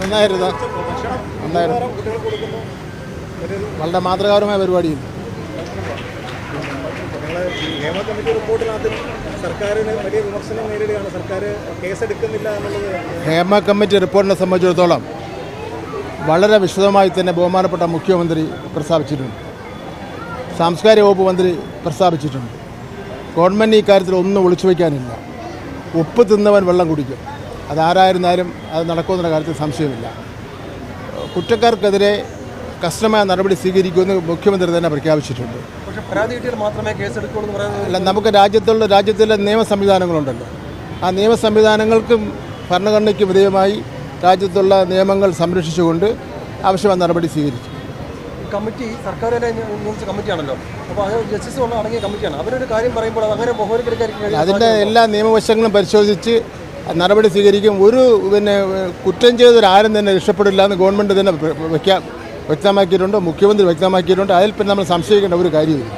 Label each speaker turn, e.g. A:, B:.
A: നന്നായിരുന്നു. നന്നായിരുന്നു. വളരെ മാതൃകാപരമായ പരിപാടിയും
B: നിങ്ങൾ നിയമ കമ്മിറ്റി റിപ്പോർട്ടിനകത്ത് സർക്കാരിന് വലിയ വിമർശനം നേരിടുകയാണ്. സർക്കാർ കേസെടുക്കുന്നില്ല എന്നുള്ളത്
A: ഹേമ കമ്മിറ്റി റിപ്പോർട്ടിനെ സംബന്ധിച്ചിടത്തോളം വളരെ വിശദമായി തന്നെ ബഹുമാനപ്പെട്ട മുഖ്യമന്ത്രി പ്രസ്താവിച്ചിട്ടുണ്ട്. സാംസ്കാരിക വകുപ്പ് മന്ത്രി പ്രസ്താവിച്ചിട്ടുണ്ട്. ഗവൺമെന്റ് ഈ കാര്യത്തിൽ ഒന്നും ഒളിച്ചു വയ്ക്കാനില്ല. ഉപ്പ് തിന്നവൻ വെള്ളം കുടിക്കും. അതാരായിരുന്നാലും അത് നടക്കുമെന്നുള്ള കാര്യത്തിൽ സംശയമില്ല. കുറ്റക്കാർക്കെതിരെ കർശനമായ നടപടി സ്വീകരിക്കുമെന്ന് മുഖ്യമന്ത്രി തന്നെ പ്രഖ്യാപിച്ചിട്ടുണ്ട്. അല്ല നമുക്ക് രാജ്യത്തുള്ള രാജ്യത്തിലെ നിയമ സംവിധാനങ്ങളുണ്ടല്ലോ. ആ നിയമ സംവിധാനങ്ങൾക്കും ഭരണഘടനയ്ക്കും വിധേയമായി രാജ്യത്തുള്ള നിയമങ്ങൾ സംരക്ഷിച്ചുകൊണ്ട് ആവശ്യമായ നടപടി സ്വീകരിച്ചു.
C: കമ്മിറ്റി സർക്കാരിനെ നിയമിച്ച കമ്മിറ്റിയാണല്ലോ. അപ്പോൾ അത് ജസ്റ്റിസ് അടങ്ങിയ കമ്മിറ്റിയാണ്. അവരൊരു കാര്യം പറയുമ്പോൾ അത് അങ്ങനെ
A: അതിന്റെ എല്ലാ നിയമവശങ്ങളും പരിശോധിച്ച് നടപടി സ്വീകരിക്കും. ഒരു പിന്നെ കുറ്റം ചെയ്തൊരാരും തന്നെ രക്ഷപ്പെടില്ല എന്ന് ഗവൺമെന്റ് തന്നെ വയ്ക്കാം വ്യക്തമാക്കിയിട്ടുണ്ട്. മുഖ്യമന്ത്രി വ്യക്തമാക്കിയിട്ടുണ്ട്. അതിൽ പിന്നെ നമ്മൾ സംശയിക്കേണ്ട ഒരു കാര്യമില്ല